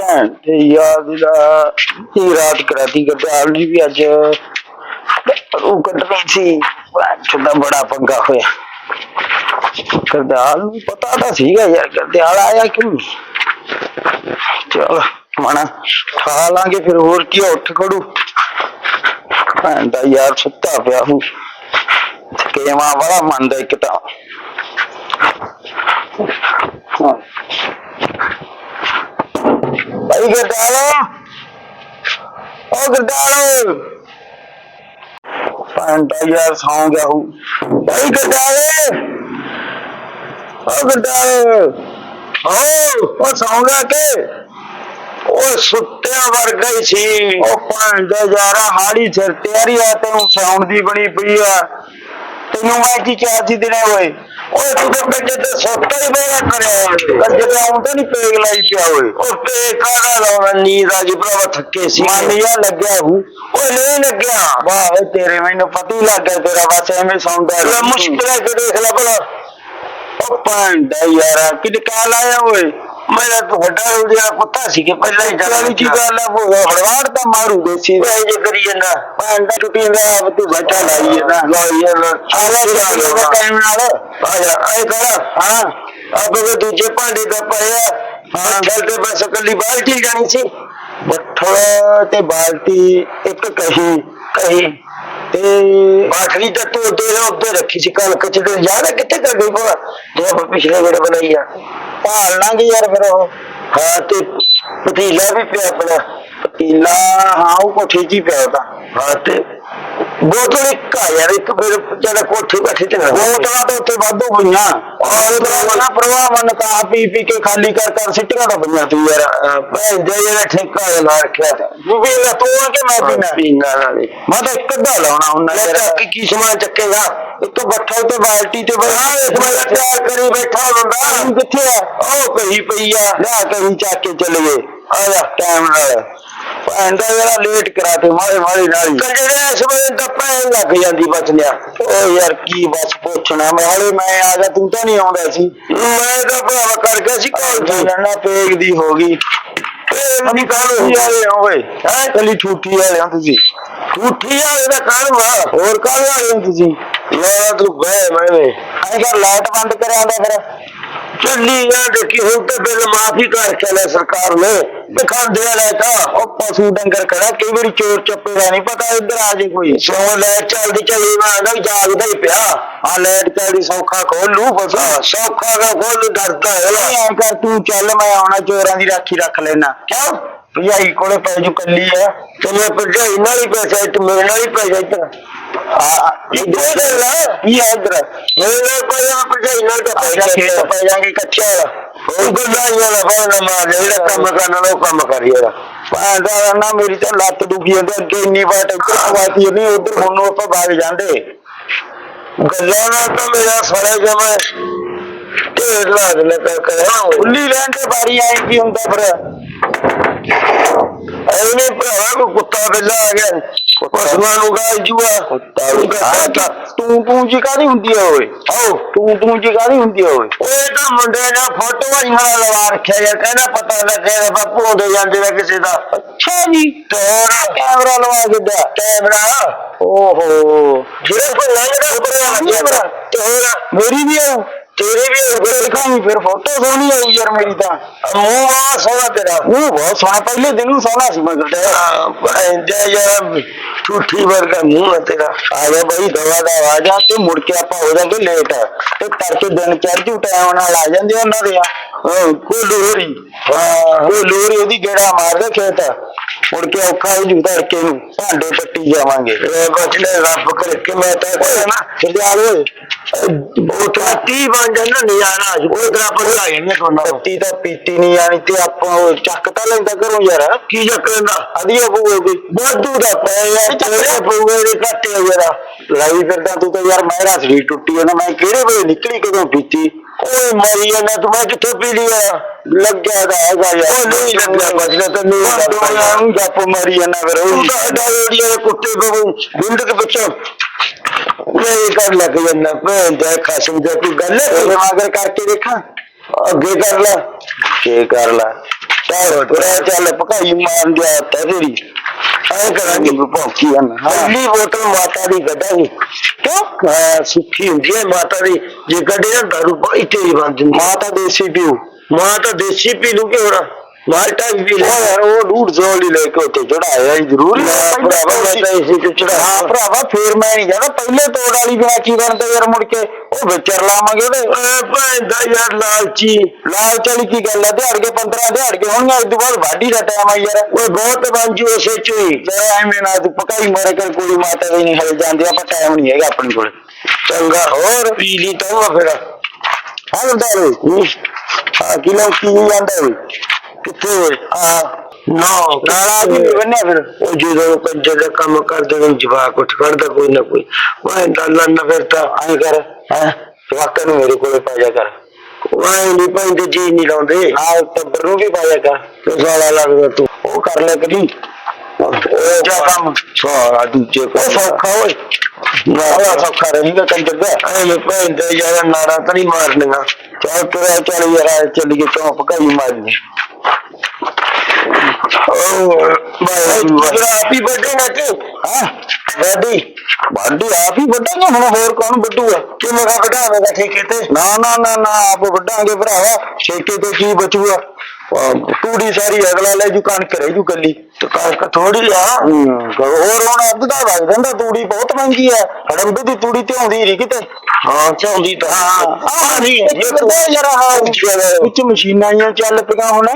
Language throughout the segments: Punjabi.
ਭੈਣ ਤੇ ਯਾਦ ਦਾ ਇਹ ਰਾਤ ਕਰਾਤੀ ਗਰਦਾਲ ਨੇ ਵੀ ਅੱਜ ਉਹ ਕੱਢਣੀ ਸੀ। ਚੁੱਦਾ ਬੜਾ ਪੰਗਾ ਹੋਇਆ। ਗਰਦਾਲ ਨੂੰ ਪਤਾ ਤਾਂ ਸੀਗਾ ਯਾਰ ਗਰਦਾਲ ਆਇਆ ਕਿਉਂ ਚਲ ਮਣਾ ਖਾ ਲਾਂਗੇ ਫਿਰ, ਹੋਰ ਕੀ ਉੱਠ ਖੜੂ ਭੈਣ ਦਾ ਯਾਰ ਸੁੱਤਾ ਪਿਆ ਹੂੰ। ਕੇਵਾ ਬੜਾ ਮੰਨਦਾ ਇੱਕ ਤਾਂ। ਹਾਂ। ਭਾਈ ਗਰਦਾਲ ਉਹ ਗਰਦਾਲ ਭੈਣ ਯਾਰ ਸੌਂ ਗਿਆ ਹੂੰ ਭਾਈ ਗਰਦਾਲ ਉਹ ਗਰਦਾਲ ਓ ਉਹ ਸੌਂ ਗਿਆ ਕਿ। ਉਹ ਸੁੱਤਿਆ ਵਰਗਾ ਹੀ ਸੀ। ਉਹ ਭੈਣ ਦਾ ਯਾਰਾ ਹਾੜੀ ਸਿਰ ਤਿਆਰੀ ਆ ਤੈਨੂੰ ਸੌਣ ਦੀ ਬਣੀ ਪਈ ਆ। ਤੈਨੂੰ ਮੈਂ ਕੀ ਕਿਹਾ ਸੀ ਦਿਨੇ ਓਏ? ਓਏ ਤੂੰ ਤਾਂ ਕੰਜੇ ਤੇ ਸੁੱਤਾ ਹੀ ਬੜਾ ਕਰਿਆ ਕੰਜੇ ਤੇ ਆਉਂਦਾ ਨਹੀਂ ਪੇਗ ਲਾਈ ਪਿਆ ਓਏ। ਉਹ ਪੇਗ ਕਾਹਦਾ ਲਾਉਣਾ ਨੀਂਦ ਆ ਜੀ ਭਰਾਵਾ ਥੱਕੇ ਸੀ। ਮਨ ਯਾ ਲੱਗਿਆ ਹੂ। ਓਏ ਨਹੀਂ ਲੱਗਿਆ। ਵਾਹ ਓਏ ਤੇਰੇ ਮੈਨੂੰ ਪਤਾ ਹੀ ਲੱਗ ਗਿਆ ਤੇਰਾ ਬਸ ਐਵੇਂ ਸੌਂਦਾ ਰਿਹਾ। ਮੁਸ਼ਕਿਲ ਹੈ ਕਿ ਦੇਖ ਲੈ ਭਲਾ। ਉਹ ਪਾਂਡਾ ਯਾਰਾ ਕਿਦ ਕਾਲ ਆਇਆ ਓਏ? ਮੇਰਾ ਤਾਂ ਵੱਡਾ ਹੋ ਗਿਆ ਕੁੱਤਾ ਸੀ ਕਿ ਪਹਿਲਾਂ ਹੀ ਜਾਨੀ ਕੀ ਗੱਲ ਆ ਉਹ ਹੜਵਾੜ ਤਾਂ ਮਾਰੂ ਦੇਸੀ ਵੇ ਜੇ ਕਰੀ ਜਾਂਦਾ ਪਾਂਡਾ ਟੁੱਟੀ ਜਾਂਦਾ ਆਪ ਤੂੰ ਬੈਠਾ ਲਾਈ ਜਾਂਦਾ ਲਾਈ ਜਾਂਦਾ ਆਲਾ ਟਾਈਮ ਨਾਲ। ਆ ਜਾ ਆਏ ਕਰ ਹਾਂ। ਆਪੇ ਦੂਜੇ ਭਾਂਡੇ ਦਾ ਪਾਇਆ ਹਾਂ ਗੱਲ ਤੇ ਬਸ ਕੱਲੀ ਬਾਲਟੀ ਜਾਣੀ ਸੀ। ਬੱਠਲ ਤੇ ਬਾਲਟੀ ਇੱਕ ਕਹੀ ਕਹੀ। ਤੇ ਬਾਖਰੀ ਤਾਂ ਤੂੰ ਤੇਰੇ ਉੱਤੇ ਰੱਖੀ ਸੀ ਕਣਕ ਚ ਤੇ ਯਾਦ ਕਿੱਥੇ ਕਰ ਗਈ ਭਲਾ? ਜੋ ਆਪਾਂ ਪਿਛਲੇ ਵੇਲੇ ਬਣਾਈ ਆ। ਭਾਲ ਲਾਂਗੇ ਯਾਰ ਫਿਰ ਉਹ। ਹਾਂ ਤੇ ਪਤੀਲਾ ਵੀ ਪਿਆ ਆਪਣਾ। ਪਤੀਲਾ ਹਾਂ ਉਹ ਕੋਠੀ ਹੀ ਪਿਆ ਉਹਦਾ ਹਾਂ ਤੇ ਬੋਤਲ ਇੱਕ ਆ ਯਾਰ ਇੱਕ ਫਿਰ ਜਿਹੜਾ ਕੋਠੀ ਬੈਠੇ ਤੇ ਬੋਤਲਾਂ ਤਾਂ ਉੱਥੇ ਵਾਧੂ ਪਈਆਂ। ਔਰ ਉਹਦਾ ਪ੍ਰਵਾਹ ਮਨ ਤਾਂ ਪੀ ਪੀ ਕੇ ਖਾਲੀ ਕਰ ਕਰ ਸਿੱਟੀਆਂ ਤਾਂ ਪਈਆਂ ਤੂੰ ਯਾਰ। ਭੈਣ ਦੇ ਜਿਹੜਾ ਠੇਕਾ ਲਾ ਰੱਖਿਆ ਤੂੰ। ਵੀ ਨਾ ਤੂੰ ਆ ਕੇ ਮੈਂ ਪੀਣਾ। ਪੀਣਾ ਨਾਲੇ ਮੈਂ ਤਾਂ ਇੱਕ ਅੱਧਾ ਲਾਉਣਾ ਹੁੰਦਾ ਯਾਰ। ਚੱਕ ਕੀ ਸਮਾਨ ਚੱਕੇਗਾ? ਇੱਕ ਬੱਠਲ ਤੇ ਬਾਲਟੀ ਤੇ ਬਣਾ ਇਸ ਮੈਂ ਤਿਆਰ ਕਰੀ ਬੈਠਾ ਹੁੰਦਾ। ਕਿੱਥੇ ਆ? ਉਹ ਕਹੀ ਪਈ ਆ। ਲਿਆ ਕਹੀ ਚੱਕ ਕੇ ਚਲੇ ਗਏ ਆ ਟਾਈਮ ਨਾਲ। ਐਂਦਾ ਜਿਹੜਾ ਲੇਟ ਕਰਾ ਤੇ ਮਾਰੇ ਮਾਰੇ ਨਾਲ। ਹੀ ਕੰਜਰੇ ਇਸ ਵੇਲੇ ਤਾਂ ਪੈਣ ਲੱਗ ਜਾਂਦੀ ਬਚ ਲਿਆ। ਓ ਯਾਰ ਕੀ ਬਸ ਪੁੱਛਣਾ ਮੈਂ ਹਾਲੇ ਮੈਂ ਆ ਗਿਆ ਤੂੰ ਤਾਂ ਨਹੀਂ ਆਉਂਦਾ ਸੀ। ਮੈਂ ਤਾਂ ਭਰਾਵਾ ਕਰ ਗਿਆ ਸੀ। ਕਾਲ ਦੀ ਨਾ ਪੇਗ ਦੀ ਹੋ ਗਈ। ਨਹੀਂ ਕਾਹਨੂੰ ਹੀ ਵਾਲੇ ਹੋ ਓਏ? ਹੈ? ਕੱਲੀ ਠੂਠੀ ਵਾਲੇ ਹੋ ਤੁਸੀਂ। ਠੂਠੀ ਵਾਲੇ ਦਾ ਕਾਹਨੂੰ ਆ? ਹੋਰ ਕਾਹਦੇ ਵਾਲੇ ਹੋ ਤੁਸੀਂ? ਯਾਰ ਤੂੰ ਬਹਿ ਮੈਂ ਵੇ। ਐਂ ਕਰ ਲਾਈਟ ਬੰਦ ਕਰਿਆ ਆਂਦਾ ਫਿਰ। ਚੱਲੀ ਨਾ ਦੇਖੀ ਹੁਣ ਤੇ ਬਿੱਲ ਮਾਫੀ ਕਰ ਚੱਲੇ ਸਰਕਾਰ ਨੇ। ਦਿਖਾਉਂਦੇ ਆ ਲੈ ਤਾਂ ਉਹ ਪਸ਼ੂ ਡੰਗਰ ਕਰਾ ਕਈ ਵਾਰੀ ਚੋਰ ਚੱਪੇ ਦਾ ਨਹੀਂ ਪਤਾ ਇੱਧਰ ਆ ਜੇ ਕੋਈ। ਸੋ ਲੈ ਚੱਲਦੀ ਚੱਲੀ ਮੈਂ ਆਂਦਾ ਜਾਗਦਾ ਹੀ ਪਿਆ। ਆ ਲੈਟ ਚੱਲਦੀ ਸੌਖਾ ਖੋਲ ਬਸ। ਸੌਖਾ ਦਾ ਖੋਲ ਡਰਦਾ ਹੈ ਐਂ ਕਰ ਤੂੰ ਚੱਲ ਮੈਂ ਆਉਣਾ ਚੋਰਾਂ ਦੀ ਰਾਖੀ ਰੱਖ ਲੈਣਾ ਕਿਉਂ? ਭਜਾਈ ਕੋਲੇ ਪੈ ਜੂ ਕੱਲੀ ਆ। ਤੇ ਮੈਂ ਭਜਾਈ ਨਾਲ ਹੀ ਪੈਸਾ ਤੇ ਮੇਰੇ ਨਾਲ ਹੀ ਪੈਸਾ ਇੱਧਰ ਆ ਇੱਧਰ। ਲੈ ਕੀ ਆ ਇੱਧਰ? ਮੇਰੇ ਨਾਲ ਪੈਸਾ ਭਜਾਈ ਨਾਲ ਤਾਂ ਪੈਸਾ ਖੇਤ। ਪੈ ਜਾਗੇ ਕੱਚਾ ਉਹ ਗੱਲਾਂ ਹੀ ਨਾ ਬਾਹਰ ਨਾ ਮਾਰ ਜਿਹੜਾ ਕੰਮ ਕਰਨ ਵਾਲਾ ਉਹ ਕੰਮ ਕਰ ਯਾਰ ਨਾ ਮੇਰੀ ਤਾਂ ਲੱਤ ਦੁਖੀ ਜਾਂਦੀ ਅੱਗੇ ਇੰਨੀ ਵਾਟ ਇੱਧਰ ਆਵਾਤੀ ਨਹੀਂ ਉਧਰ ਹੁਣ ਆਪਾਂ ਭਾਗ ਜਾਂਦੇ। ਗੱਲਾਂ ਨਾਲ ਤਾਂ ਮੇਰਾ ਸਾਰਾ ਜਮਾ ਢੇਰ ਲਾ ਦੇ ਕਰ ਕਰ। ਉੱਲੀ ਲੈਣ ਤੇ ਬਾਰੀ ਆਈ ਕੀ ਹੁੰਦਾ ਫਿਰ। ਐਵੇਂ ਭਰਾਵਾ ਕੋ ਕੁੱਤਾ ਬਿੱਲਾ ਆ ਗਿਆ। ਪਸ਼ੂਆਂ ਨੂੰ ਗਾਲ ਜੂਆ। ਕੁੱਤਾ ਵੀ। ਤੂੰ ਤੂੰ ਜੀ ਕਾਦੀ ਹੁੰਦੀ ਆ ਓਏ? ਆਓ। ਤੂੰ ਤੂੰ ਜੀ ਕਾਦੀ ਹੁੰਦੀ ਆ ਓਏ? ਓਏ ਤਾਂ ਮੁੰਡੇ ਨੇ ਫੋਟੋ ਵਾਲੀਆਂ ਲਵਾ ਰੱਖਿਆ ਯਾਰ ਕਹਿੰਦਾ ਪਤਾ ਲੱਗਿਆ ਬਾਪੂ ਹੁੰਦੇ ਜਾਂਦੇ ਨੇ ਕਿਸੇ ਦਾ। ਅੱਛਾ ਜੀ। ਤੇਰਾ ਕੈਮਰਾ ਲਵਾ ਕਿੱਦਾਂ ਕੈਮਰਾ? ਓਹੋ। ਜਿਹੜੇ ਕੋਲ ਲੰਘਦਾ ਉੱਪਰ ਕੈਮਰਾ। ਤੇ ਹੋਰ? ਮੇਰੀ ਵੀ ਆਉ ਤੇਰੇ ਵੀ ਉੱਪਰ ਦਿਖਾਈ ਫਿਰ ਫੋਟੋ ਸੋਹਣੀ ਆਉ ਯਾਰ ਮੇਰੀ ਤਾਂ। ਮੂੰਹ ਆ ਸੋਹਣਾ ਤੇਰਾ। ਮੂੰਹ ਬਹੁਤ ਸੋਹਣਾ ਪਹਿਲੇ ਦਿਨ ਨੂੰ ਸੋਹਣਾ ਸੀ ਮਗਰ ਤੇ ਯਾਰ ਠੂਠੀ ਵਰਗਾ ਮੂੰਹ ਹੈ ਤੇਰਾ। ਆ ਜਾ ਬਈ ਦਵਾ ਦਾ ਆ ਜਾ ਤੇ ਮੁੜ ਕੇ ਆਪਾਂ ਹੋ ਜਾਂਗੇ ਲੇਟ ਤੇ ਕਰਕੇ ਦਿਨ ਚੜ ਜੂ ਟਾਈਮ ਨਾਲ ਆ ਜਾਂਦੇ ਉਹਨਾਂ ਦੇ। ਆ ਕੋਈ ਲੋਰੀ ਹਾਂ ਕੋਈ ਲੋਰੀ ਉਹਦੀ ਗੇੜਾ ਮਾਰਦੇ ਖੇਤ। ਮੁੜ ਕੇ ਔਖਾ ਹੋ ਜੂ ਤੜਕੇ ਨੂੰ? ਭਾਂਡੇ ਪੱਟੀ ਜਾਵਾਂਗੇ। ਇਹ ਬਚ ਲੈ ਰੱਬ ਕਰਕੇ ਮੈਂ ਤਾਂ ਕਹਿਣਾ ਫਿਰ ਜਾ ਓਏ। ਉਹ ਤਾਂ ਤੀ ਬਣ ਜਾਂਦਾ ਨਜ਼ਾਰਾ। ਉਹ ਤਾਂ ਆਪਾਂ ਲਾ ਜਾਂਦੇ ਕੋਨਾ ਪੱਤੀ ਤਾਂ ਪੀਤੀ ਨਹੀਂ ਆਣੀ ਤੇ ਆਪਾਂ ਉਹ ਚੱਕ ਤਾਂ ਲੈਂਦਾ ਘਰੋਂ ਯਾਰ। ਕੀ ਚੱਕ ਲੈਂਦਾ? ਅਧੀਆ ਪਊਗੀ। ਵਾਧੂ ਦਾ ਪੈ ਯਾਰ। ਤੇਰੇ ਪਊਗੇ ਦੇ ਘੱਟੇ ਯਾਰ ਲਾਈ ਫਿਰਦਾ ਤੂੰ ਤਾਂ ਯਾਰ ਮੇਰਾ ਸਰੀਰ ਟੁੱਟੀ ਜਾਂਦਾ ਮੈਂ ਕਿਹੜੇ ਵੇਲੇ ਨਿਕਲੀ ਕਦੋਂ ਪੀਤੀ? ਓਏ ਮਰੀ ਜਾਂਦਾ ਤੂੰ ਮੈਂ ਕਿੱਥੋਂ ਪੀ ਲਿਆ ਲੱਗਿਆ ਦਾ ਹੈਗਾ ਯਾਰ। ਉਹ ਨਹੀਂ ਲੱਗਿਆ ਬਚਦਾ ਤਾਂ ਨਹੀਂ ਲੱਗਿਆ ਨੂੰ ਜੱਪ ਮਾਰੀ ਜਾਂਦਾ ਫਿਰ ਉਹ। ਤਾਂ ਅੱਡਾ ਰੋੜੀਆਂ ਦੇ ਕੁੱਤੇ ਬਗੂ ਬਿੰਦ ਕੇ ਪਿੱਛੋਂ ਨਹੀਂ ਕਰ ਲੱਗ ਜਾਂਦਾ ਭੈਣ ਦਾ ਖਸਮ ਦਾ ਤੂੰ ਗੱਲ ਤੇਰੇ ਮਗਰ ਕਰਕੇ ਦੇਖਾਂ। ਅੱਗੇ ਕਰ ਲੈ। ਕੀ ਕਰ ਲੈ? ਚੱਲ ਤੁਰਿਆ ਚੱਲ ਭਕਾਈ ਮਾਰਨ ਦਿਆ ਤੇਰੀ। ਐ ਕਰਾਂਗੇ ਭੌਂਕੀ ਹਨ ਪਹਿਲੀ ਬੋਤਲ ਮਾਤਾ ਦੀ ਕੱਢਾਂਗੇ। ਕਿਉਂ? ਹਾਂ ਸੁੱਖੀ ਹੁੰਦੀ ਹੈ ਮਾਤਾ ਦੀ। ਜੇ ਕੱਢੇ ਨਾ ਦਾਰੂ ਬੜੀ ਤੇਜ਼ ਬਣ ਜਾਂਦੀ। ਮਾਤਾ ਦੇਸੀ ਪੀਊ ਮਾਂ ਤਾਂ ਦੇਸੀ ਪੀ ਲੂ ਕਿ ਹੋਣਾ ਮਾਲਟਾ ਵੀ ਪੀ ਲੈ ਉਹ ਡੂੜ ਜ਼ੋਲੀ ਲੈ ਕੇ ਉੱਤੇ ਚੜਾਇਆ ਜ਼ਰੂਰੀ ਹੈ ਭਰਾਵਾ ਮੈਂ ਤਾਂ ਇਸੇ ਤੇ ਚੜਾ ਹਾਂ ਭਰਾਵਾ ਫੇਰ ਮੈਂ ਨਹੀਂ ਜਾਣਾ। ਪਹਿਲੇ ਤੋੜ ਵਾਲੀ ਕੀ ਬਣਦਾ ਯਾਰ ਮੁੜ ਕੇ? ਉਹ ਵਿਚਰ ਲਾਵਾਂਗੇ ਉਹਦੇ। ਭੈਣ ਦਾ ਯਾਰ ਲਾਲਚੀ। ਲਾਲਚ ਵਾਲੀ ਕੀ ਗੱਲ ਹੈ ਦਿਹਾੜ ਕੇ 15 ਦਿਹਾੜ ਕੇ ਹੋਣਗੇ ਉਸ ਤੋਂ ਬਾਅਦ ਵਾਢੀ ਦਾ ਟਾਈਮ ਆ ਯਾਰ। ਉਹ ਬਹੁਤ ਬੰਜੀ ਉਸੇ ਚ ਹੀ ਜੇ ਐਵੇਂ ਨਾ ਤੂੰ ਪਕਾਈ ਮਾਰੇ ਕਰ ਕੁੜੀ ਮਾਤਾ ਵੀ ਨਹੀਂ ਹਲ ਜਾਂਦੀ ਆਪਾਂ ਟਾਈਮ ਨਹੀਂ ਹੈਗਾ ਆਪਣੇ ਕੋਲ। ਚੰਗਾ। ਹੋਰ ਪੀ ਲਈ ਤਾਂ ਫਿਰ। ਹਾਂ ਲੰਦਾਰੇ ਹਾਂ। ਕਿਲੋ ਕੀ ਜਾਂਦਾ ਓਏ ਕਿੱਥੇ ਓਏ ਆ ਨਾ ਨਾਲਾ ਵੀ ਨਹੀਂ ਬੰਨਿਆ ਫਿਰ ਉਹ ਜਦੋਂ ਕੰਜਰ ਦਾ ਕੰਮ ਕਰਦੇ ਨੇ ਜਵਾਕ ਉੱਠ ਖੜਦਾ ਕੋਈ ਨਾ ਕੋਈ ਮੈਂ ਦਾਲਾ ਨਾ ਫਿਰ ਤਾਂ ਐਂ ਕਰ ਹੈ ਜਵਾਕਾਂ ਨੂੰ ਮੇਰੇ ਕੋਲੇ ਪਾ ਜਾ ਕਰ ਵਾਏ ਨਹੀਂ ਪੈਂਦੇ ਜੀ ਨਹੀਂ ਲਾਉਂਦੇ ਆ ਟੱਬਰ ਨੂੰ ਵੀ ਪਾਇਆ ਕਰ ਤੇ ਸਾਲਾ ਲੱਗਦਾ ਤੂੰ ਉਹ ਕਰ ਲੈ ਕਦੀ ਉਹ ਜਾ ਕੰਮ ਸਾਲਾ ਦੂਜੇ ਕੋ ਸੌਖਾ ਓਏ ਨਾ ਸੌਖਾ ਰਹੇਗਾ ਕੰਜਰ ਦਾ ਐਵੇਂ ਪੈਂਦੇ ਯਾਰ ਨਾੜਾ ਤਾਂ ਨਹੀਂ ਮਾਰਨੀਆਂ ਚੱਲ ਤੁਰਿਆ ਚੱਲ ਯਾਰ ਚੱਲੀਏ ਚੌਂਕ ਭਕਾਈ ਮਾਰਨੀ ਬਾਈ ਆਪ ਹੀ ਵੱਢੇਗਾ ਕਿ ਹਾਂ? ਵੱਢੀ? ਵੱਢੀ ਆਪ ਹੀ ਵੱਢਾਂਗੇ ਹੁਣ ਹੋਰ ਕੌਣ ਵੱਢੂਗਾ? ਕਿ ਮੇਰਾ ਵੱਢਾਵੇਂਗਾ ਠੇਕੇ ਤੇ? ਨਾ ਨਾ ਨਾ ਨਾ ਆਪ ਵੱਢਾਂਗੇ ਭਰਾਵਾ। ਠੇਕੇ ਤੇ ਕੀ ਬਚੂਗਾ? ਤੂੜੀ ਸਾਰੀ ਅਗਲਾ ਲੈ ਜੂ ਕਣਕ ਰਹਿ ਜੂ ਕੱਲੀ ਤੇ ਕਣਕ ਥੋੜੀ ਆ। ਹੋਰ ਹੁਣ ਅੱਧ ਦਾ ਵਗ ਜਾਂਦਾ ਤੂੜੀ ਬਹੁਤ ਮਹਿੰਗੀ ਆ। ਹੜੰਬੇ ਦੀ ਤੂੜੀ ਤੇ ਆਉਂਦੀ ਨਹੀਂ ਕਿਤੇ। ਹਾਂ ਚਾਉਂਦੀ ਤਾਂ ਆ ਨਹੀਂ ਵਿੱਚ ਮਸ਼ੀਨਾਂ ਆਈਆਂ ਚੱਲ ਪਈਆਂ ਹੁਣ।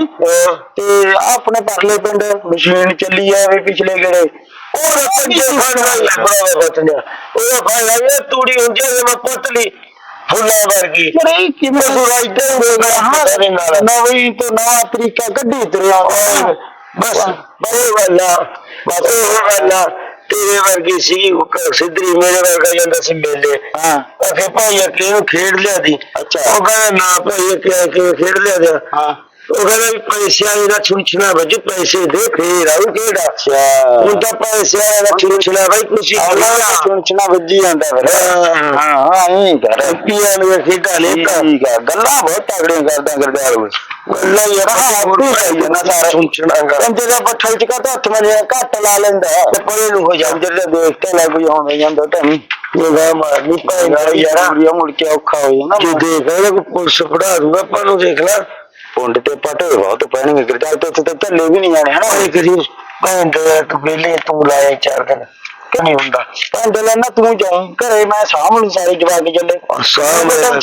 ਤੇ ਆਪਣੇ ਪਰਲੇ ਪਿੰਡ ਮਸ਼ੀਨ ਚੱਲੀ ਆ ਵੀ ਪਿਛਲੇ ਗੇੜੇ। ਉਹ ਪੰਜੇ ਫੜ ਲਿਆ ਬੜਾ ਬਚਨਿਆ ਉਹ ਫੜ ਲਿਆ ਤੂੜੀ ਹੁੰਦੀ ਮੈਂ ਪੁੱਤ ਲਈ। ਫੁੱਲਾਂ ਵਰਗੀ। ਅਰੇ ਕਿਵੇਂ ਸੁਰਾਈਟਰ ਹੋ ਗਿਆ ਹਾਂ। ਨਾਲ। ਨਵੀਂ ਤੋਂ ਨਵਾਂ ਤਰੀਕਾ ਕੱਢੀ ਤੁਰਿਆ ਬਸ ਬੜੇ ਵਾਲਾ ਬਸ ਉਹ ਵਾਲਾ ਤੇਰੇ ਵਰਗੀ ਸੀ ਸਿੱਧਰੀ ਮੇਰੇ ਵਰਗਾ ਜਾਂਦਾ ਸੀ ਮੇਲੇ ਹਾਂ। ਅਖੇ ਭਾਈ ਨੂੰ ਖੇਡ ਲਿਆ ਦੀ। ਅੱਛਾ। ਉਹ ਕਹਿੰਦਾ ਨਾ ਭਾਈ ਅਕੇ ਕਿ ਖੇਡ ਲਿਆ ਦਿਆ ਹਾਂ। ਉਹ ਕਹਿੰਦਾ ਵੀ ਪੈਸਿਆਂ ਦਾ ਛੁੰਛਣਾ ਵੱਜ ਪੈਸੇ ਦੇ ਫੇਰ ਆਉ ਕਿਹੜਾ ਹੁਣ ਤਾਂ ਪੈਸਿਆਂ ਦਾ ਛੁੰਛਣਾ ਬਾਈ ਅਗਲਾ ਚੁਣਚਣਾ ਵੱਜੀ ਜਾਂਦਾ ਫਿਰ। ਹਾਂ ਹਾਂ। ਐਂ ਕਰ। ਰੁਪਈਆ ਨੂੰ ਖੇਡਾਂ ਲੈ ਤਾਂ ਠੀਕ ਆ। ਗੱਲਾਂ ਬਹੁਤ ਤਗੜੀਆਂ ਕਰਦਾ ਕਰਦਾ ਹੋਵੇ ਵੱਲਾ ਯਾਰ ਆਪੇ ਸਹੀ ਨਾ ਸਾਰਾ। ਛੁੰਛਣਾ ਗਾ। ਕੰਜੇ ਦਾ ਬੱਠਲ ਚ ਕਾ ਹੱਥ ਮਨੇ ਘੱਟ ਲਾ ਲੈਂਦਾ। ਤੇ ਪਰੇ ਨੂੰ ਹੋ ਜਾ ਕੰਜਰ ਦੇ ਦੇਖ ਕੇ ਲੱਗ ਜਾਂਦਾ ਜਾਂਦਾ ਟਾਈਮ ਨਿਗਾਹ ਮਾਰਨੀ ਪੈਂਦਾ ਯਾਰ। ਯਾਰ ਮੁੜ ਕੇ ਔਖਾ ਹੋ ਜਾਂਦਾ। ਜੇ ਦੇਖ ਲੈ ਕੋਈ ਪੁਲਿਸ ਫੜਾ ਦੂਗਾ ਆਪਾਂ ਨੂੰ ਦੇਖ ਲੈ। ਪੁੰਡ ਤੇ ਪਟੇ ਬਹੁਤ ਪੈਣਗੇ ਗਿਰਦਾਰ ਤੇ ਉੱਥੇ ਤੇ ਝੱਲੇ ਵੀ ਨਹੀਂ ਜਾਣੇ ਹਨਾ? ਆਏ ਕਰੀ ਤੂੰ ਵੇਲੇ ਤੂੰ ਲਾਇਆ ਚਾਰ ਦਿਨ ਨਹੀਂ ਹੁੰਦਾ? ਪੰਡ ਲੈਣਾ ਤੂੰ ਜਾਈਂ ਘਰੇ ਮੈਂ ਲੂ ਸਾਰੇ ਜਵਾਕ ਜੱਲੇ ਲੈ।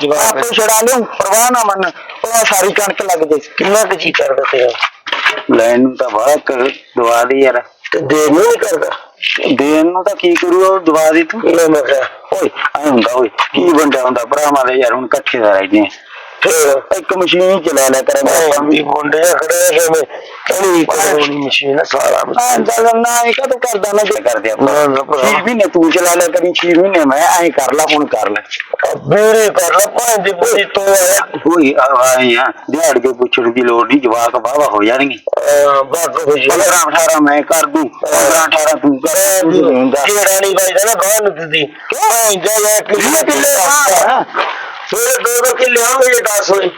ਜਵਾਕ ਆਪੇ ਛੜਾ ਲਿਓ ਪਰਵਾਹ ਨਾ ਮੰਨ ਉਹ ਸਾਰੀ ਕਣਕ ਲੱਗ ਜੇ ਕਿੰਨਾ ਕੁ ਜੀ ਕਰਦਾ ਤੇਰਾ? ਲੈਣ ਨੂੰ ਤਾਂ ਬੜਾ ਕਰ ਦਵਾ ਦੇ ਯਾਰ। ਤੇ ਦੇ ਨਹੀਂ ਕਰਦਾ? ਦੇਣ ਨੂੰ ਤਾਂ ਕੀ ਕਰੂ ਉਹ ਦਵਾ ਦੇ ਤੂੰ। ਇਹ ਮੈਂ ਓਏ ਐ ਹੁੰਦਾ ਓਏ ਕੀ ਬੰਦਾ ਹੁੰਦਾ ਭਰਾਵਾਂ ਦੇ ਯਾਰ ਹੁਣ ਇਕੱਠੇ ਦਾ ਰਹਿ ਗਏ। ਫਿਰ ਇੱਕ ਮਸ਼ੀਨ ਹੀ ਚਲਾ ਲਿਆ ਕਰਾਂਗੇ ਭੈਣ ਵੀ ਦੀ ਮੁੰਡੇ ਖੜੇ ਕਿ ਮੈਂ ਕਣੀ ਕਰੋਣੀ ਮਸ਼ੀਨ ਸਾਲਾ ਹਾਂ ਚੱਲ ਨਾ ਇਹ ਕਦੋਂ ਕਰਦਾ ਨਾ ਜੇ ਕਰਦੇ ਆਪਾਂ? ਨਾ, ਨਾ ਭਰਾ। 6 ਮਹੀਨੇ ਤੂੰ ਚਲਾ ਲਿਆ ਕਰੀ 6 ਮਹੀਨੇ ਮੈਂ ਐਂ ਕਰ ਲਾ ਹੁਣ ਕਰ ਲੈ। ਬੇਰੇ ਕਰ ਲੈ ਭੈਣ ਦੀ ਬੁਰੀ ਤੋਂ ਆਇਆ। ਹੋਈ ਆਏ ਆ। ਦਿਹਾੜ ਕੇ ਪੁੱਛਣ ਦੀ ਲੋੜ ਨਹੀਂ ਜਵਾਕ ਵਾਵਾ ਹੋ ਜਾਣਗੇ। ਬਾਗ ਹੋ ਜੀ 15 18 ਮੈਂ ਕਰ ਦੂੰ। 15 18 ਤੂੰ ਕਰ ਜਿਹੜਾ ਨਹੀਂ ਬਾਈ ਨਾ ਬਾਹਰ ਨੂੰ ਦਿੱਤੀ। ਭੈਣ ਦਾ ਯਾਰ ਕਿੰਨੇ ਕਿੱਲੇ ਆ ਫਿਰ ਦੋ ਦੋ ਕਿੱਲੇ ਆਉਂਗੇ ਜੇ 10 ਹੋਏ।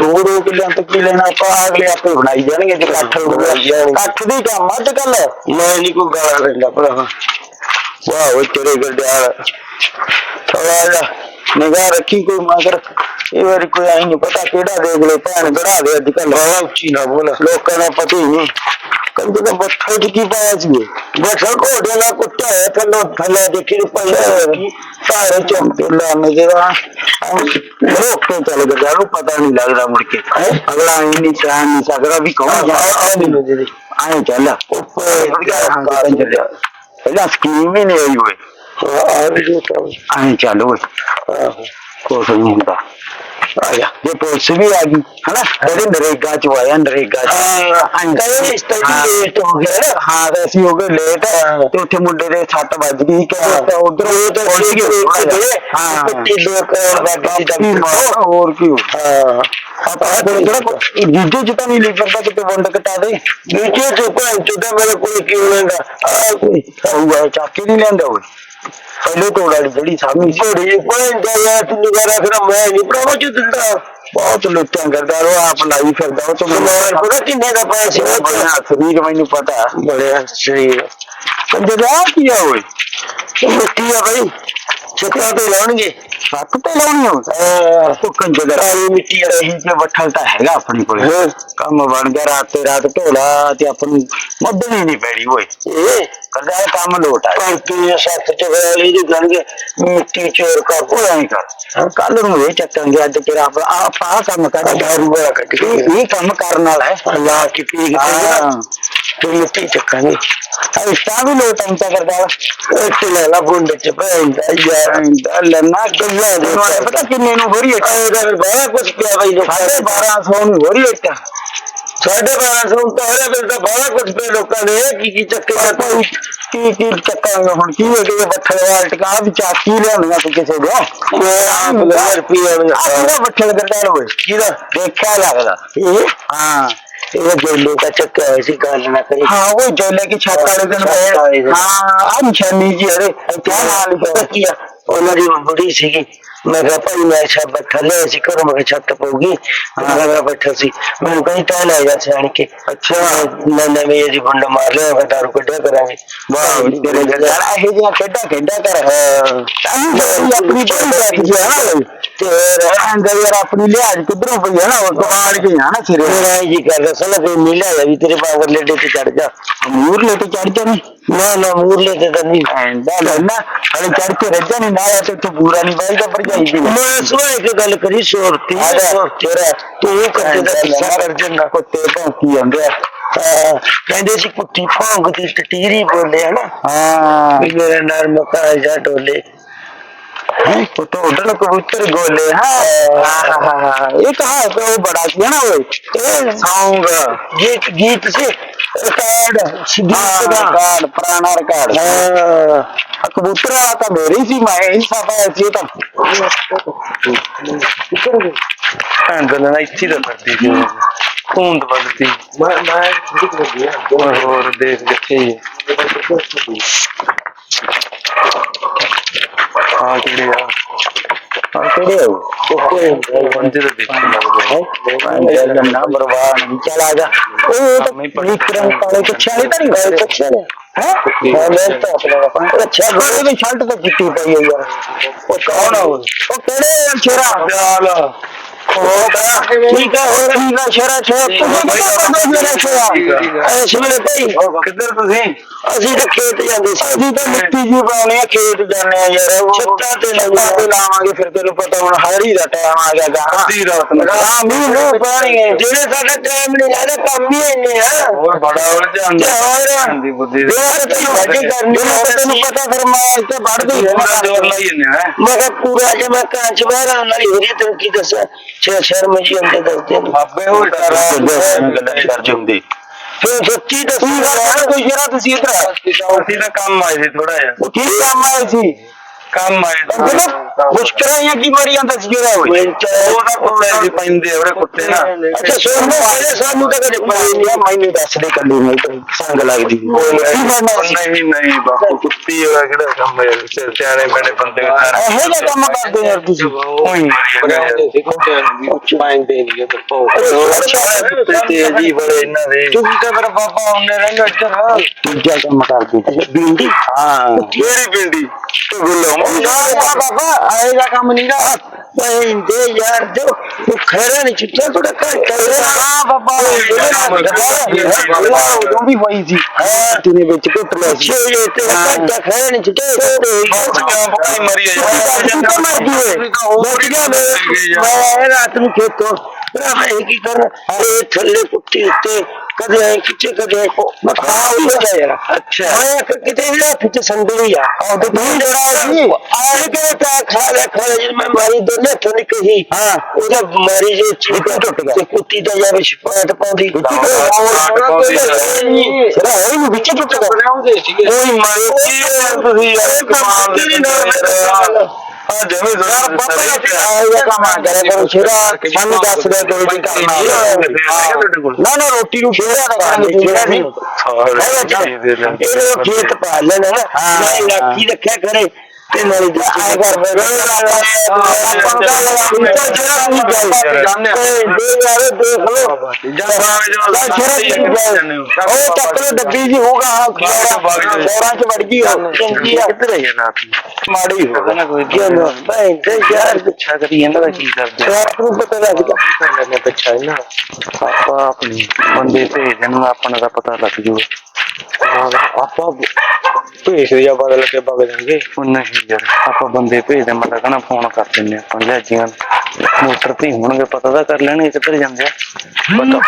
ਦੋ ਦੋ ਕਿੱਲਿਆਂ ਤੋਂ ਕੀ ਲੈਣਾ ਆਪਾਂ ਅਗਲੇ ਆਪੇ ਬਣਾਈ ਜਾਣਗੇ ਜੇ ਬਣਾਈ ਜਾਣਗੇ। ਇਕੱਠ ਦੀ ਕੰਮ ਅੱਜ ਕੱਲ ਮੈਂ ਨਹੀਂ ਕੋਈ ਗਾਲਾਂ ਦਿੰਦਾ ਭਰਾ ਵਾਹ ਉਹ ਤੇਰੇ ਗਰਦਿਆਲ। ਥੋੜਾ ਜਿਹਾ ਨਿਗਾਹ ਰੱਖੀ ਕੋਈ ਮਗਰ। ਇਹ ਵਾਰੀ ਕੋਈ ਆਈ ਨਹੀਂ ਪਤਾ ਕਿਹੜਾ ਦੇਖ ਲੈ ਭੈਣ ਗੜਾ ਦੇ ਅੱਜ ਕੱਲ ਬਾਲਾ ਉੱਚੀ ਨਾ ਬੋਲ। ਲੋਕਾਂ ਦਾ ਪਤਾ ਹੀ ਨਹੀਂ। ਕੰਦੇ ਦਾ ਬੱਠਲ ਚ ਕੀ ਪਾਇਆ ਸੀ ਬਠਾ ਘੋੜੇ ਨਾਲ ਕੁੱਟਿਆ ਹੈ ਥੱਲੋਂ ਥੱਲੇ ਦੇਖੀ ਨੀ ਪਈਆ ਸਾਰੇ ਚੰਪੇ ਲਾਣੇ ਜਿਹੜਾ ਲੋਕ ਕੇ ਚੱਲ ਗਿਆ ਨੂੰ ਪਤਾ ਨਹੀਂ ਲੱਗਦਾ ਮੁੜ ਕੇ। ਅਗਲਾ ਇਹ ਨਹੀਂ ਚਾਹ ਨਹੀਂ ਸਕਦਾ ਵੀ ਕੌਣ ਆ ਜਾ ਆ ਮੈਨੂੰ ਦੇ ਦੇ ਆਏ ਚੱਲ। ਪਹਿਲਾਂ ਸਕੀਮ ਹੀ ਨਹੀਂ ਆਈ ਹੋਏ ਆ ਵੀ ਜੋ ਤਾਂ ਆਏ ਚੱਲ ਓਏ ਆਹੋ ਕੁਛ ਨਹੀਂ ਹੁੰਦਾ ਆ ਜਾ ਜੇ ਪੁਲਿਸ ਵੀ ਆ ਗਈ ਹਨਾ ਜਿਹੜੇ ਨਰੇਗਾ ਚ ਆਇਆ ਨਰੇਗਾ ਚ ਹਾਂ ਕਈ ਇਸ ਤਰ੍ਹਾਂ ਦੀ ਲੇਟ ਹੋ ਗਿਆ ਨਾ ਹਾਂ ਤੇ ਅਸੀਂ ਹੋ ਗਏ ਲੇਟ ਤੇ ਉੱਥੇ ਮੁੰਡੇ ਦੇ ਸੱਟ ਵੱਜ ਗਈ ਕਿ ਉਧਰ ਉਹ ਤਾਂ ਠੀਕ ਹੈ ਹਾਂ ਕੁੱਤੀ ਲੋਕ ਦਾ ਕੀ ਗੱਡੀ ਮਾਰ ਹੋਰ ਕੀ ਹੋ ਹਾਂ ਆਪਾਂ ਕੋਲ ਜਿਹੜਾ ਜੀਜੇ ਚ ਤਾਂ ਨਹੀਂ ਲੀਵਰ ਦਾ ਕਿਤੇ ਵੰਡ ਕਟਾ ਦੇ ਨੀਚੇ ਤੋਂ ਭੈਣ ਚੋਦਾ ਮੇਰੇ ਕੋਲ ਕੀ ਹੋਣਾਗਾ ਆ ਕੋਈ ਹੋਊਗਾ ਚਾਕੇ ਨਹੀਂ ਲੈਂਦਾ ਓਏ ਪਹਿਲੇ ਤੋੜ ਵਾਲੀ ਜਿਹੜੀ ਸਾਹਮਣੀ ਸੀ। ਬੜੀ ਪੈਂਦਾ ਯਾਰ ਤੂੰ ਨਿਗਾਰਾ ਫਿਰ ਮੈਂ ਨਹੀਂ ਭਰਾਵਾ ਚ ਦਿੰਦਾ? ਬਹੁਤ ਲੁੱਟਾਂ ਕਰਦਾ ਉਹ ਆਪ ਲਾਈ ਫਿਰਦਾ ਉਹ ਤੋਂ ਮੈਂ ਪਤਾ। ਕਿੰਨੇ ਦਾ ਪਾਇਆ ਸੀ ਉਹ ਬੜਿਆ ਸਰੀਰ ਮੈਨੂੰ ਪਤਾ। ਬੜਿਆ ਸਰੀਰ ਕੰਜੇ ਦਾ ਕੀ ਆ ਓਏ? ਮਿੱਟੀ ਆ ਬਈ। ਛੱਤਾਂ ਤੇ ਲਾਉਣਗੇ। ਸੱਤ ਤੇ ਲਾਉਣੀ ਹੋ। ਹਾਂ ਤੂੰ ਕੰਜੇ ਦਾ ਕਾਲੀ ਮਿੱਟੀ ਆ। ਇਹੀ ਤੇ ਬੱਠਲ ਤਾਂ ਹੈਗਾ ਆਪਣੀ ਕੋਲ। ਕੰਮ ਬਣ ਗਿਆ ਰਾਤ ਤੇ ਰਾਤ ਢੋਲਾ ਤੇ ਆਪਾਂ ਨੂੰ ਮੱਦਣੀ ਨਹੀਂ ਪੈਣੀ ਓਏ। ਇਹ? ਕਰਦਾ ਇਹ ਕੰਮ ਲੋਟ ਆ। ਕਰਕੇ ਸੱਤ ਚ ਵਾਲੀ ਦੀ ਗਣਗੇ ਮਿੱਟੀ ਚੋਰ ਕਰ ਐਂ ਕਰ। ਕੱਲ ਨੂੰ ਇਹ ਚੱਕਾਂਗੇ ਅੱਜ ਤੇਰਾ ਆਪਾਂ ਆਹ ਕੰਮ ਕਰ ਦਾਰੂ ਵਾਲਾ ਕੱਢ ਕੇ ਇਹ ਇਹ ਕੰਮ ਕਰਨ ਵਾਲਾ ਹੈ। ਅੱਲਾ ਕੀ ਪੀ ਹਾਂ। ਤੇ ਮਿੱਟੀ ਚੱਕਾਂਗੇ ਐਸਾ ਵੀ ਲੋਟ ਐਂ ਤਾਂ ਕਰਦਾ। ਇੱਥੇ ਲੈ ਲਾ ਬੁੰਡ ਚ ਪੈਂਦਾ ਯਾਰ। ਲੈਣਾ ਗੱਲਾਂ ਦੇ ਪਤਾ ਕਿੰਨੇ ਨੂੰ ਹੋ ਰਹੀ ਹੈ ਇਹਦਾ ਫਿਰ ਬੜਾ ਕੁਝ ਪਿਆ ਬਈ ਲੋਕਾਂ ਸਾਢੇ ਦੇ 1200 ਨੂੰ ਹੋ ਰਹੀ ਹੈ ਸਾਢੇ 1200 ਤਾਂ ਹੋਇਆ ਫਿਰ ਤਾਂ ਬੜਾ ਕੁਝ ਪਿਆ ਲੋਕਾਂ ਦੇ ਕੀ ਕੀ ਚੱਕੇ ਆਪਾਂ ਜਾਂਦੇ ਕੀ ਕੀ ਚੱਕਾਂਗੇ ਹੁਣ? ਕੀ ਹੈ ਕਿ ਬੱਠਲ ਵਾਲ ਟਕਾ ਵੀ ਚਾਕੀ ਲਿਆਉਣਾ ਤੂੰ ਕਿਸੇ ਦੇ? ਆਪ ਲੈ ਰੁਪਈਆ ਵੀ ਆਪਣਾ ਬੱਠਲ ਕਰਦਾ ਹੋਏ ਕਿਹਦਾ? ਦੇਖਿਆ ਲੱਗਦਾ। ਇਹ? ਹਾਂ। ਇਹ ਜੋਲੇ ਦਾ ਚੱਕਿਆ ਹੋਇਆ ਸੀ ਗੱਲ ਨਾ ਕਰੀ ਹਾਂ ਉਹ ਜੋਲੇ ਕੀ ਛੱਤ ਵਾਲੇ ਦਿਨ ਛੱਤ ਵਾਲੇ ਦਿਨ। ਹਾਂ ਆ ਨਿਸ਼ਾਨੀ ਜੀ ਅਰੇ ਕਿਆ ਨਾਲ ਪਤਾ ਕੀ ਆ? ਉਹਨਾਂ ਦੀ ਬੁੜੀ ਸੀਗੀ। ਮੈਂ ਕਿਹਾ ਭਾਈ ਮੈਂ ਬੱਠਾ ਲਿਆ ਸੀ ਘਰੋਂ ਮੈਂ ਕਿਹਾ ਛੱਤ ਪਊਗੀ। ਮੈਂ ਕਿਹਾ ਬੱਠਾ ਸੀ। ਮੈਨੂੰ ਕਹਿੰਦੀ ਤਾਂ ਲੈ ਜਾ ਸਿਆਣ ਕੇ। ਅੱਛਾ। ਮੈਂ ਨਵੇਂ ਜੀ ਬੰਡ ਮਾਰ ਲਿਆ ਮੈਂ ਦਾਰੂ ਕੱਢਿਆ ਕਰਾਂਗੇ। ਵਾਹ ਤੇਰੇ ਯਾਰ ਇਹ ਜਿਹੀਆਂ ਖੇਡਾਂ ਖੇਡਾਂ ਕਰ। ਹਾਂ। ਤਾਂ ਆਪਣੀ ਬੜੀ ਬੈਠ ਗਿਆ ਤੇ ਅੰਦਰ ਯਾਰ ਆਪਣੀ ਲਿਹਾਜ਼ ਕਿੱਧਰੋਂ ਪਈ ਹੈ ਨਾ ਉਹ ਕਮਾਲ ਕੇ ਆ ਨਾ ਸਿਰੇ। ਮੇਰਾ ਇਹ ਜੀ ਕਰਦਾ ਸਲਾ ਕੋਈ ਮਿਲਿਆ ਜਾ ਵੀ ਤੇਰੇ ਬਾਬਰ ਲੇਡੇ ਤੇ ਚੜ ਜਾ। ਮੂਰ ਲੈ ਕੇ ਚੜ ਜਾਣੇ ਨਾ ਨਾ ਮੂਰਲੇ ਤੇ ਤਾਂ ਨਹੀਂ। ਐਂਦਾ ਲੈਣਾ ਹਲੇ ਚੜ ਕੇ ਰੱਜਾ ਨਹੀਂ ਨਾ ਤੇ ਤੂੰ ਪੂਰਾ ਨਹੀਂ ਬਾਈ ਦਾ ਭਰਜਾਈ ਦੀ ਮੈਂ ਸੁਣਾ ਇੱਕ ਗੱਲ ਕਰੀ ਸੋਰਤੀ ਜਾ। ਤੇਰਾ। ਤੂੰ ਕਰਦੇ ਦਾ ਕਿੱਸਾ ਕਰ ਜੰਨਾ ਕੁੱਤੇ ਭੌਂਕੀ ਜਾਂਦੇ ਆ। ਹਾਂ, ਕਹਿੰਦੇ ਸੀ ਕੁੱਤੀ ਭੌਂਕਦੀ ਟਟੀਰੀ ਬੋਲੇ ਹਨਾ। ਹਾਂ। ਮੇਰਾ ਨਰਮ ਕਾਜਾ ਡੋਲੇ ਹੈ ਪੁੱਤ ਉਡਣ ਕਬੂਤਰ ਗੋਲੇ ਹਾਂ ਇਹ ਕਹਾ ਤੇ ਉਹ ਬੜਾ ਸੀ ਨਾ ਓਏ। ਇਹ ਸੌਂਗ ਗੀਤ ਗੀਤ ਸੀ। ਰਿਕਾਰਡ ਹਾਂ ਸਿੱਧੀ ਦਾ। ਰਿਕਾਰਡ ਪੁਰਾਣਾ ਰਿਕਾਰਡ। ਹਾਂ। ਆ ਕਬੂਤਰ ਵਾਲਾ ਤਾਂ ਮੇਰੀ ਸੀ ਮੈਂ ਹੀ ਸਾਫਾ ਸੀ ਇਹ ਤਾਂ। ਭੈਣ ਦਾ ਨਾ ਇੱਥੇ ਦਾ ਕਰਦੀ ਸੀ। ਖੂਨ ਵੱਧਦੀ ਮੈਂ ਮੈਂ ਥੋੜੀ ਕਰਦੀ ਆ। ਹੋਰ ਦੇਖ ਕਿੱਥੇ ਹੀ ਆ ਕਿਹੜੇ ਆ ਹਾਂ ਕਿਹੜੇ ਹੋ ਕੋਈ ਬੰਦੇ ਦੇ ਦੇਖਣ ਲੱਗਦੇ ਮੈਂ ਗੰਨਾ ਬਰਬਾਦ ਨਹੀਂ ਚਲਾ ਜਾ ਉਹ ਤਾਂ ਵਿਕਰਮ ਕਾਲੇ ਕੱਛਾ ਨਹੀਂ ਤਾਂ ਨਹੀਂ ਗਏ ਕੱਛਾ ਨੇ ਹੈ ਹਾਂ, ਮੈਂ ਤਾਂ ਆਪਣਾ ਅੱਛਾ ਗੋਲੇ ਦੀ ਸ਼ਰਟ ਤਾਂ ਚਿੱਟੀ ਪਈ ਹੈ ਯਾਰ ਉਹ ਕੌਣ ਆ ਉਹ ਉਹ ਕਿਹੜੇ ਸ਼ੇਰਾ ਪਿਆਲ ਉਹ ਠੀਕ ਹੈ ਹੋਰ ਠੀਕ ਹੈ ਸ਼ੇਰਾ ਛੇ ਤੁਸੀਂ ਕਿਹੜਾ ਮੇਰਾ ਸ਼ੇਰਾ ਐਸ ਵੇਲੇ ਭਾਈ ਕਿੱਧਰ ਤੁਸੀਂ ਅਸੀਂ ਤਾਂ ਖੇਤ ਜਾਂਦੇ ਸੀ। ਅਸੀਂ ਤਾਂ ਮਿੱਟੀ ਜੀ ਪਾਉਣੇ ਆ ਖੇਤ ਜਾਂਦੇ ਆ ਯਾਰ। ਛੱਤਾਂ ਤੇ ਛੱਤਾਂ ਤੇ ਲਾਵਾਂਗੇ ਫਿਰ ਤੈਨੂੰ ਪਤਾ ਹੁਣ ਹਾੜੀ ਦਾ ਟਾਈਮ ਆ ਗਿਆ ਗਾਣਾ ਅੱਧੀ ਰਾਤ ਨੂੰ। ਹਾਂ ਮੀਂਹ ਨੂੰ। ਪਾਣਗੇ ਜਿਹੜੇ ਸਾਡਾ ਟਾਈਮ ਨਹੀਂ ਲੱਗਦਾ ਕੰਮ ਹੀ ਇੰਨੇ ਆ। ਹੋਰ ਬੜਾ ਉਲਝਾਂਦਾ ਤੇ ਹੋਰ। ਦੀ ਬੁੱਧੀ ਯਾਰ ਤੈਨੂੰ ਵੱਡੀ ਕਰਨੀ ਤੈਨੂੰ ਪਤਾ ਫਿਰ ਮੈਂ ਇੱਥੇ ਵੜਦੀ ਜ਼ੋਰ ਲਾਈ ਜੰਨੇ ਹੈ। ਮੈਂ ਕਿਹਾ ਪੂਰਾ ਜੇ ਮੈਂ ਕਾਂਚ ਬਾਹਰ ਵਾਲੀ ਹੋ ਹੈ, ਤੈਨੂੰ ਕੀ ਦੱਸਾਂ? ਛੇ ਸ਼ਰਮ ਜੀ ਅੰਦਰ ਦੱਸਦੇ ਬਾਬੇ ਹੋਰ ਗੱਲਾਂ ਕਰ ਜੁੰਦੀ ਫਿਰ ਸੱਚੀ ਦੱਸੀ ਕੀ ਗੱਲ ਕੋਈ ਸ਼ੇਰਾ ਤੁਸੀਂ ਇੱਧਰ ਅਸੀਂ ਤਾਂ ਕੰਮ ਆਏ ਸੀ ਥੋੜਾ ਜਿਹਾ ਕੀ ਕੰਮ ਆਏ ਸੀ ਕੰਮ ਆਏ ਮੁਸ਼ਕਲਾਂ ਜਾਂ ਕੀ ਮਾਰੀ ਜਾਂਦਾ ਸੀ ਜਿਹੜਾ ਹੋਏ ਉਹਦਾ ਕੋਲੇ ਸੀ ਪੈਂਦੇ ਉਹਦੇ ਕੁੱਤੇ ਨਾ। ਅੱਛਾ ਸੋਨੂੰ ਪਹਿਲੇ ਸਾਨੂੰ ਤਾਂ ਕਦੇ ਪਈ ਨਹੀਂ ਮੈਨੂੰ ਦੱਸ ਦੇ ਕੱਲੀ ਨਹੀਂ ਤਾਂ ਸੰਗ ਲੱਗਦੀ। ਨਹੀਂ ਨਹੀਂ ਬਾਪੂ ਕੁੱਤੀ ਹੋਇਆ ਕਿਹੜਾ ਕੰਮ ਹੈ? ਸਿਰ ਸਿਆਣੇ ਬੜੇ ਬੰਦੇ ਇਹੋ ਜਿਹਾ ਕੰਮ ਕਰਦੇ ਯਾਰ ਤੁਸੀਂ। ਉਹੀ ਮਾਰੀ ਤੇਜੀ ਬੜੇ ਇਹਨਾਂ ਦੇ। ਤੁਸੀਂ ਤਾਂ ਫਿਰ ਬਾਬਾ ਉਹਨੇ ਰਹਿੰਦੇ ਇੱਧਰ। ਦੂਜਾ ਕੰਮ ਕਰਦੇ ਬਿੰਦੀ ਹਾਂ। ਕਿਹੜੀ ਬਿੰਦੀ ਤੇ ਗੁੱਲੋ ਬਾਬਾ ਬਾਬਾ ਆਏਗਾ ਕੰਮ ਨਹੀਂ ਨਾ। ਪੈਂਦੇ ਯਾਰ ਜੋ ਉਹ ਖੈਰਾ ਨਹੀਂ ਚੁੱਟਿਆ ਥੋੜਾ ਕਰੇ ਹਾਂ ਬਾਬਾ। ਉਦੋਂ ਵੀ ਹੋਈ ਸੀ। ਤੇਨੇ ਵਿੱਚ ਘੁੱਟ ਲਿਆ ਸੀ। ਛੇ ਤੇ ਘੰਟਾ ਖੈਰਾ ਨਹੀਂ ਚੁੱਟਿਆ ਤੇ। ਮਰੀ ਮਰ ਗਈ ਬਚ ਗਿਆ ਮੈਂ ਮੈਂ ਰਾਤ ਨੂੰ ਖੇਤੋਂ ਭਰਾ ਮੈਂ ਕੀ ਕਰ ਇਹ ਥੱਲੇ ਕੁੱਤੀ ਉੱਤੇ ਕਦੇ ਐ ਕਿਤੇ ਕਦੇ ਮੈਂ ਖਾ ਹੋ ਗਿਆ ਯਾਰ ਅੱਛਾ ਮੈਂ ਕਿ- ਕਿਤੇ ਵੀ ਹੱਥ ਚ ਸੰਦਲੀ ਆ ਉਹ ਤੇ ਤੂੰ ਜਿਹੜਾ ਸੀ ਆਏ ਕਿ ਤਾਂ ਖਾ ਲੈ ਖਾ ਲੈ ਜਦ ਮੈਂ ਮਾਰੀ ਦੋਨੇ ਹੱਥੋਂ ਨਿਕਲੀ ਹਾਂ ਉਹਦਾ ਮਾਰੀ ਜੇ ਚੀਕ ਟੁੱਟ ਗਿਆ ਤੇ ਕੁੱਤੀ ਤਾਂ ਯਾਰ ਸ਼ਪਾਟ ਪਾਉਂਦੀ ਸਿਰਾ ਹੈ ਨਹੀਂ ਵਿੱਚ ਟੁੱਟ ਗਿਆ ਕੋਈ ਨਾ ਨਾ ਰੋਟੀ ਨੂੰ ਸ਼ੇਰਾ ਦਾ ਕਰਾਂਗੇ ਸ਼ੇਰਾ ਨਹੀਂ ਇਹ ਖੇਤ ਪਾ ਲੈਣਾ ਇਲਾਕੀ ਰੱਖਿਆ ਕਰੇ ਤੇ ਨਾਲ ਆਇਆ ਕਰ ਫਿਰ। ਤੂੰ ਤੇ ਯਾਰ ਉਹ ਚੱਕ ਲੋ ਡੱਬੀ ਜੀ ਹੋਊਗਾ ਹਾਂ ਸ਼ਹਿਰਾਂ ਚ ਵੜ ਗਈ ਚੰਗੀ ਆ। ਕਿੱਧਰ ਹੈ ਨਾ ਮਾੜੀ ਹੋ ਨਾ ਕੋਈ ਭੈਣ ਤੇ ਯਾਰ ਪਿੱਛਾ ਕਰੀ ਇਹਨਾਂ ਦਾ ਕੀ ਕਰਦੇ ਸ਼ਹਿਰ ਨੂੰ ਪਤਾ ਲੱਗ ਗਿਆ ਕਰ ਲੈਣੇ ਪਿੱਛਾ ਇਹਨਾਂ ਆਪਾਂ ਆਪਣੀ ਬੰਦੇ ਭੇਜ ਨੂੰ ਆਪਣਾ ਦਾ ਪਤਾ ਲੱਗ ਜੂਗਾ ਆਪਾਂ ਬਦਲ ਕੇ ਉਹ ਨਹੀਂ ਯਾਰ ਬੰਦੇ ਫੋਨ ਕਰ ਜੀਆਂ ਮੋਟਰ ਤੇ ਹੀ ਹੋਣਗੇ ਪਤਾ ਤਾਂ ਕਰ ਲੈਣਗੇ ਕਿੱਧਰ ਜਾਂਦੇ ਆ। ਪਤਾ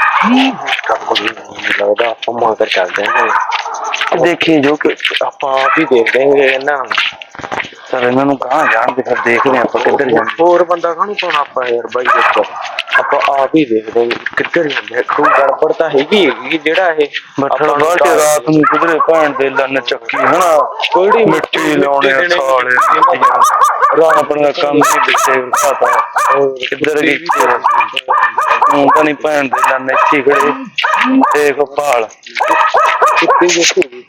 ਕੱਪ ਨਹੀਂ ਲੱਗਦਾ ਆਪਾਂ ਮਗਰ ਚੱਲ ਜਾਾਂਗੇ। ਦੇਖੀ ਜੋ ਕਿ ਆਪਾਂ ਆਪ ਹੀ ਦੇਖ ਦੇਂਗੇ ਇਹਨਾਂ ਨੂੰ। ਚਲ ਇਹਨਾਂ ਨੂੰ ਕਹਾਂ ਜਾਣਗੇ ਫਿਰ ਦੇਖਦੇ ਆਪਾਂ ਕਿੱਧਰ ਜਾਂਦੇ। ਹੋਰ ਬੰਦਾ ਕਾਹਨੂੰ ਪਾਉਣਾ ਆਪਾਂ ਯਾਰ ਬਾਈ ਦੇਖੋ ਆਪਾਂ ਆਪ ਹੀ ਦੇਖਦੇ ਹਾਂ ਕਿੱਧਰ ਜਾਂਦੇ ਆ। ਕੋਈ ਗੜਬੜ ਤਾਂ ਹੈਗੀ ਹੈਗੀ ਜਿਹੜਾ ਇਹ ਬੱਠਲ ਆਪਾਂ ਨੂੰ ਬਾਲ ਕੇ ਰਾਤ ਨੂੰ ਕਿਧਰੇ ਭੈਣ ਦੇ ਲੰਨ ਚੱਕੀ ਹਨਾ ਕਿਹੜੀ ਮਿੱਟੀ ਲਾਉਣੇ ਆ? ਸਾਲੇ ਰਾਹ ਆਪਣਾ ਕੰਮ ਨਹੀਂ ਬਿੱਟੇ ਘਾਤਾ ਕਿੱਧਰ ਗਈ ਹੁਣ ਤਾਂ ਨਹੀਂ ਭੈਣ ਦੇ ਲੰਨ ਇੱਥੇ ਹੀ ਖੜੇ। ਦੇਖ ਭਾਲ। ਕਿੱਥੇ ਦੇਖੂਗੀ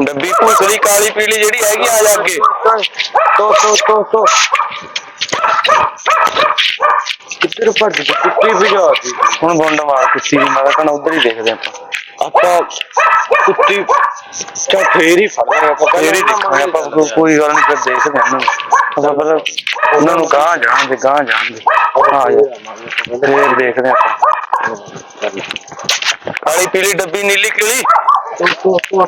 ਡੱਬੀ ਭੂਸਰੀ ਕਾਲੀ ਪੀਲੀ ਜਿਹੜੀ ਹੈਗੀ ਆ ਜਾ ਅੱਗੇ। ਤੋ ਤੋ ਤੋ ਤੋ ਕਿੱਧਰ ਭੱਜ ਗਈ ਕੁੱਤੀ ਭਜਾਤੀ। ਹੁਣ ਗੁੰਡ ਮਾਰ ਕੁੱਤੀ ਦੀ ਮੈਂ ਕਹਿੰਦਾ ਉਧਰ ਹੀ ਦੇਖਦੇ ਆਪਾਂ। ਆਪਾਂ ਕੁੱਤੀ ਚਾ ਫੇਰ ਹੀ ਫੜ ਆਪਾਂ ਫੇਰ ਹੀ ਦੇਖਾਂਗੇ ਆਪਾਂ ਕੋ- ਕੋਈ ਗੱਲ ਨਹੀਂ ਫਿਰ ਦੇਖਦੇ ਹਾਂ ਆਪਾਂ ਪਹਿਲਾਂ ਉਹਨਾਂ ਨੂੰ ਗਾਂ ਜਾਣਦੇ ਗਾਂ ਜਾਣਦੇ ਹਾਂ ਯਾਰ ਫੇਰ ਦੇਖਦੇ ਹਾਂ ਆਪਾਂ। ਕਾਲੀ ਪੀਲੀ ਡੱਬੀ ਨੀਲੀ ਤੋ ਤੋ ਤੋ